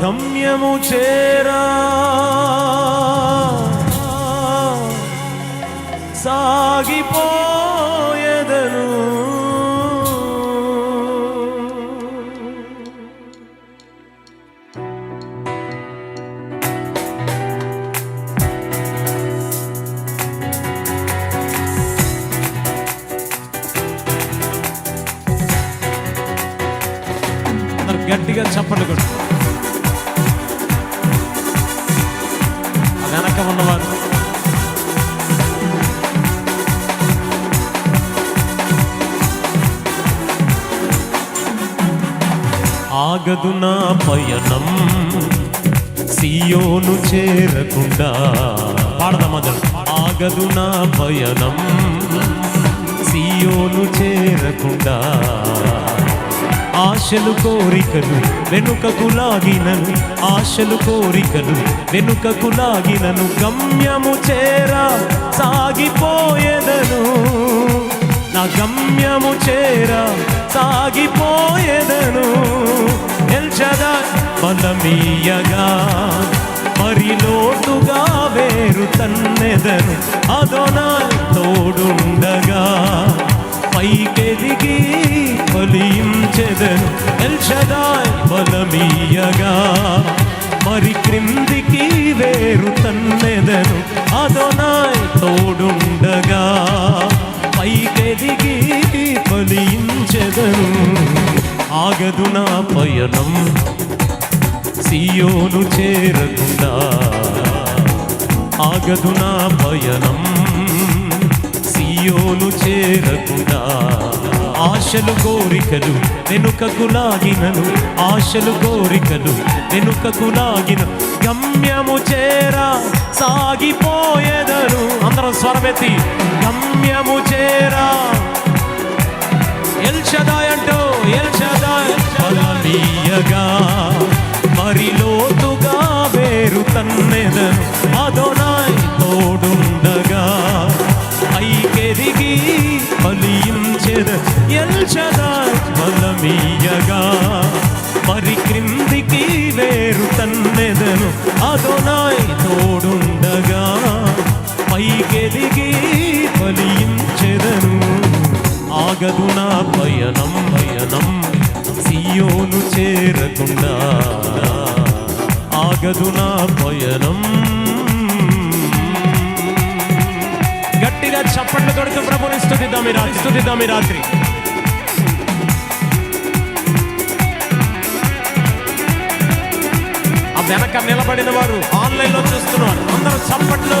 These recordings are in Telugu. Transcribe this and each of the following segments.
గమ్యము చేరా ఆగదు నా పయనం. సియోను చేరకుండా. పాడదాం ఆగదు నా పయనం. సియోను చేరకుండా. ఆశలు కోరికలు వెనుకకు లాగినను. ఆశలు కోరికలు వెనుకకు లాగినను. గమ్యము చేరా సాగిపోయేదను. నా గమ్యము చేరా సాగిపోయేదను. నిల్చదా బలమీయగా మరి లోతుగా వేరు తన్నెదను. అదోనా తోడుండగా పైకెదిగి ఫలించెదను నిల్చదా బలమీయగా మరి క్రిందికి వేరు తన్నెదను. అదోనాయ్ తోడుండగా పైకెదిగి ఫలించెదను ఆగదు నా పయనం. సియోను చేరకుండా. ఆగదు నా పయనం. సియోను చేరకుండా. ఆశలు కోరికలు వెనుకకు లాగినను ఆశలు కోరికలు వెనుకకు లాగిన గమ్యము చేరా సాగిపోయేదను. అందరం స్వరమెత్తి గమ్యము చేరా. ఎల్షదాయ్ అంటూ ఎల్షదాయ్ బలమీయగా మరి లోతుగా వేరు తన్నెదను. అదోనాయ్ తోడుండగా ఐకెదిగి ఫలించెద ఎల్షదాయ్ బలమీయగా మరి క్రిందికి వేరు తన్నెదను. అదోనాయ్ తోడుండగా పైకెదిగి ఫలించెదను ఆగదు నా భయనం భయనం సియోను చేరకుండా ఆగదు నా భయనం గట్టిగా చప్పట్లు కొడుతూ ప్రభుని స్థుతిద్దాం రాత్రి స్థుతిద్దాం ఈ రాత్రి. ఆ వెనక నిలబడిన వారు ఆన్లైన్లో చూస్తున్నారు. అందరూ చప్పట్లు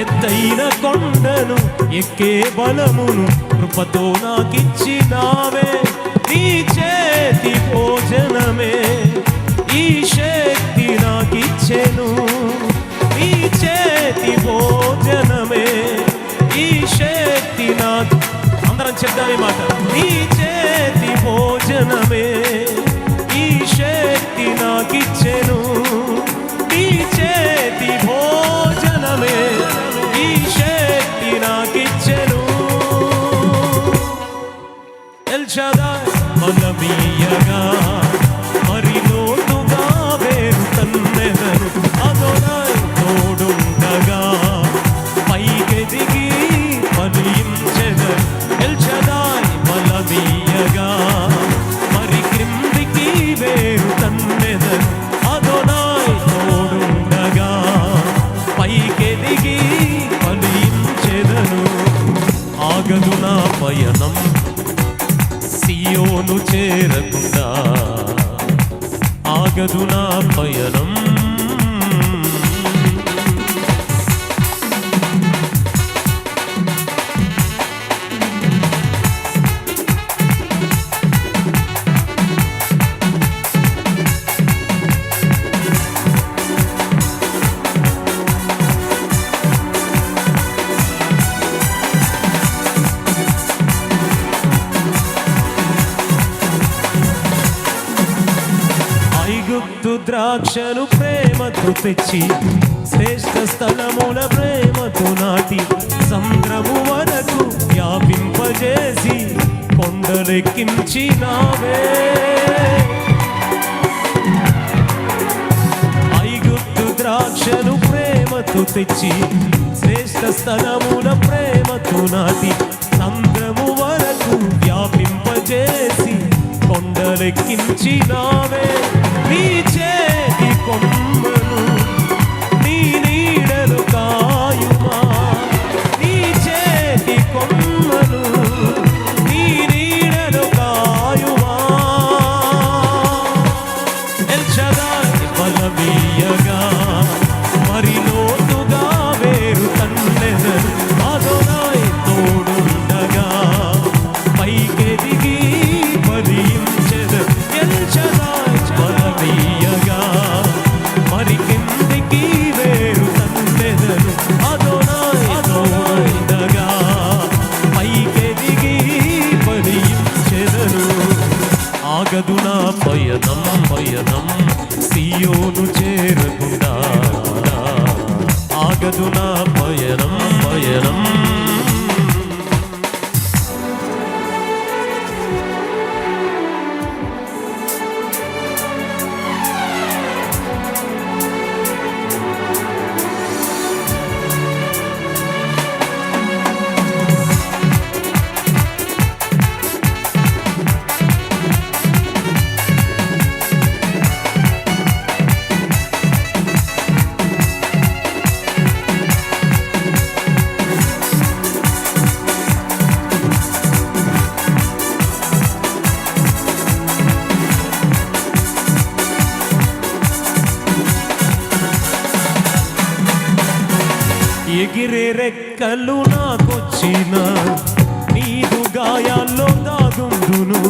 ఎత్తైన కొండను ఎక్కే బలమును కృపతో నాకిచ్చినావే. నీ చేతి భోజనమే ఈ శక్తి నాకిచ్చెను. నీ చేతి భోజనమే ఈ శక్తి నాకు అందరం చెప్దాం మాట. నీ చేతి భోజనమే ఈ శక్తి నాకిచ్చెను. చేరకుండా ఆగదు నా పయనం. ద్రాక్షను ప్రేమతో తెచ్చి శ్రేష్ఠ స్థలముల ప్రేమతో నాటి సంద్రము వరకు వ్యాపింపజేసి కొండలెక్కించినావే ఐగుప్తు ద్రాక్షను ప్రేమతో తెచ్చి శ్రేష్ఠ స్థలముల ప్రేమతో నాటి సంద్రము వరకు వ్యాపింపజేసి కొండలెక్కించినావే. నీ చేతి కొమ్మను ఆగదు నా పయనం పయనం ఎగిరే రెక్కలు నాకొచ్చిన నీదు గాయాల్లో దాగుందును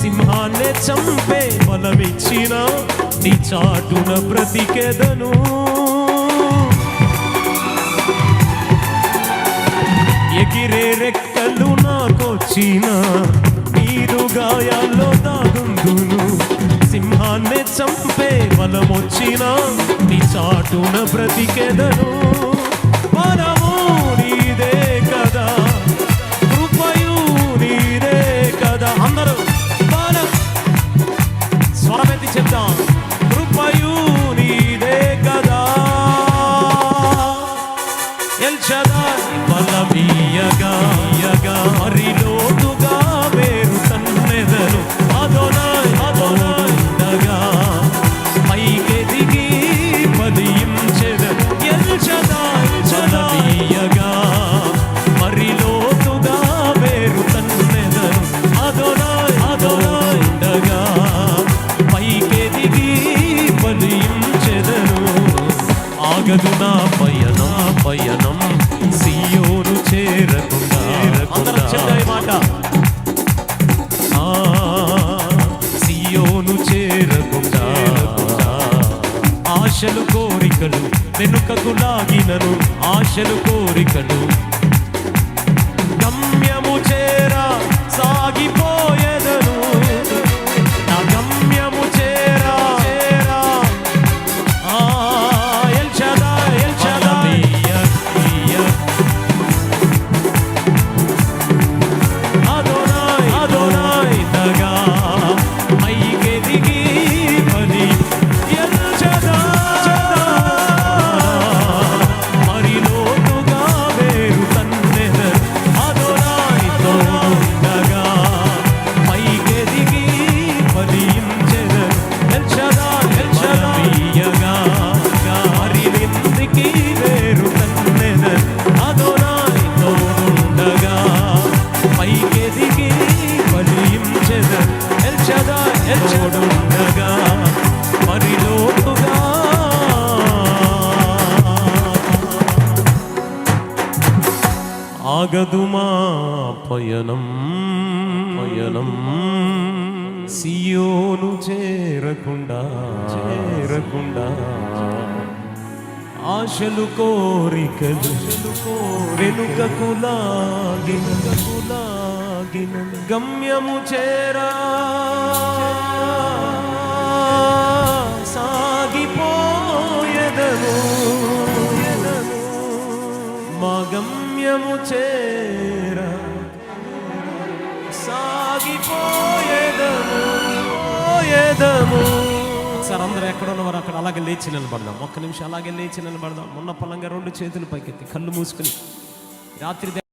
సింహాన్నే చంపే బలమిచ్చిన నీ చాటున బ్రతికెదను. ఎగిరే రెక్కలు నాకొచ్చిన నీరు గాయాల్లో దాగుందును సింహాన్నే చంపే బలమొచ్చిన నీ చాటున బ్రతికెదను. wanna వెనుకకు లాగినను ఆశలు కోరికలు. సాగదు మా పయనం. పయనం. సియోను చేరకుండా చేరకుండా. ఆశలు కోరికలు వెనుకకు లాగినకు లాగిన గమ్యము చేరా. సాగిపోయదము మా గమ్యం గమ్యము చేర సాగిపోయేదము పోయేదము. సార్ అందరూ ఎక్కడున్నవారు అక్కడ అలాగే లేచి నిలబడదాం. ఒక్క నిమిషం అలాగే లేచి నిలబడదాం. మొన్న పొలంగా రెండు చేతులు పైకెత్తి కళ్ళు మూసుకుని రాత్రి